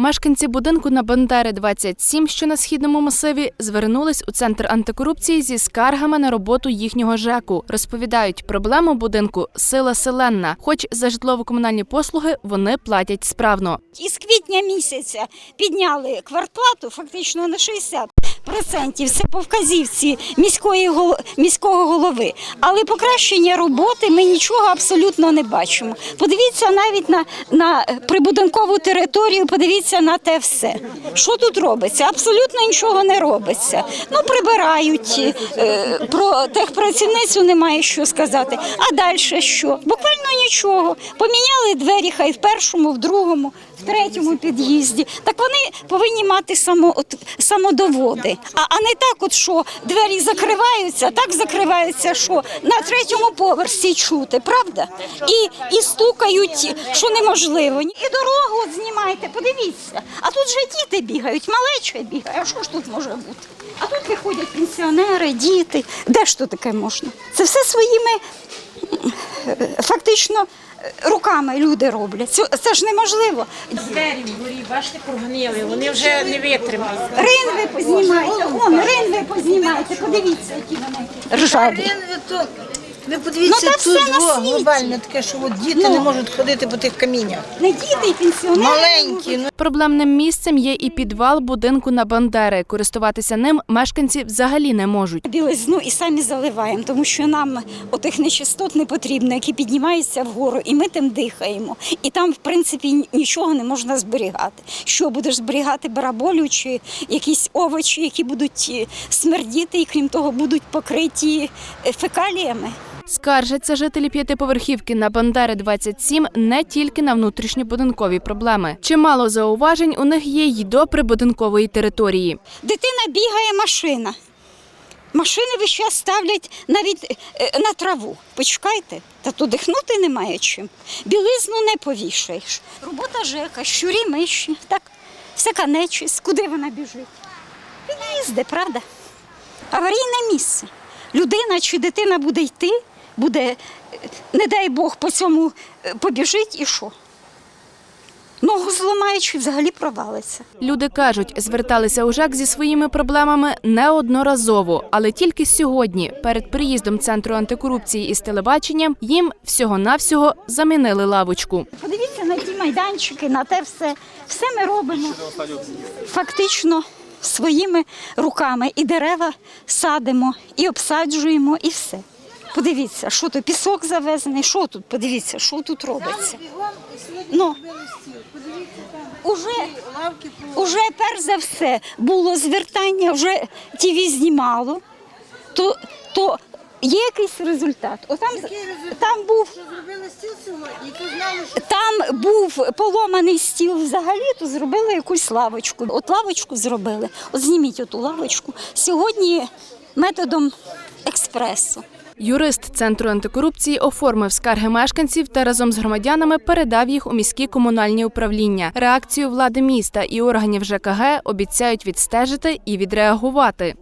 Мешканці будинку на Бандери 27, що на східному масиві, звернулись у центр антикорупції зі скаргами на роботу їхнього ЖЕКу. Розповідають, проблему будинку сила селенна, хоч за житлово-комунальні послуги вони платять справно. Із квітня місяця підняли квартплату фактично на 60%. Це по вказівці міської міського голови. Але покращення роботи ми нічого абсолютно не бачимо. Подивіться навіть на, на прибудинкову територію, подивіться на те все. Що тут робиться? Абсолютно нічого не робиться. Ну, прибирають, е, про техпрацівницю немає що сказати. А далі що? Буквально нічого. Поміняли двері, хай в першому, в другому, в третьому під'їзді. Так вони повинні мати само, от, самодоводи. А, а не так, от що двері закриваються, так закриваються, що на третьому поверсі чути, правда? І, і стукають, що неможливо. І дорогу от знімайте, подивіться. А тут же діти бігають, малеча бігає. А що ж тут може бути? А тут виходять пенсіонери, діти. Де ж тут таке можна? Це все своїми е, фактично руками люди роблять. Це, це ж неможливо. Двері вгорі, бачите, прогнили, вони вже не витримали. Ринви познімайте, вон, ринви познімайте, подивіться, які вони ржаві. Ви то ви подивіться Ну, та тут все на во, світі. таке, що от діти Ну. не можуть ходити по тих каміннях. Не діти і пенсіонери. Маленькі, ну Проблемним місцем є і підвал будинку на Бандери. Користуватися ним мешканці взагалі не можуть. Білизну і самі заливаємо, тому що нам отих нечистот не потрібно, які піднімаються вгору, і ми тим дихаємо. І там, в принципі, ні- нічого не можна зберігати. Що будеш зберігати бараболю чи якісь овочі, які будуть е, смердіти, і крім того, будуть покриті е, фекаліями. Скаржаться жителі п'ятиповерхівки на Бандери 27 не тільки на внутрішньобудинкові проблеми. Чимало зауважень у них є й до прибудинкової території. Дитина бігає машина. Машини весь час ставлять навіть е, на траву. Почекайте, та то дихнути немає чим. Білизну не повішаєш. Робота ЖЕКа, щурі миші, так, всяка нечисть, куди вона біжить? Під'їзди, правда? Аварійне місце. Людина чи дитина буде йти, буде, не дай Бог, по цьому е, побіжить і що? Ногу зламаючи, взагалі провалиться. Люди кажуть, зверталися у ЖЕК зі своїми проблемами неодноразово, але тільки сьогодні, перед приїздом центру антикорупції із телебаченням, їм всього-навсього замінили лавочку. Подивіться на ті майданчики, на те все. Все ми робимо фактично своїми руками. І дерева садимо, і обсаджуємо, і все. Подивіться, що тут пісок завезений, що тут? Подивіться, що тут робиться. Ну, уже, уже перш за все було звертання, вже ТВ знімало, то, то є якийсь результат. Отам, там був то там був поломаний стіл взагалі, то зробили якусь лавочку. От лавочку зробили. От зніміть оту лавочку. Сьогодні методом експресу. Юрист центру антикорупції оформив скарги мешканців та разом з громадянами передав їх у міські комунальні управління. Реакцію влади міста і органів ЖКГ обіцяють відстежити і відреагувати.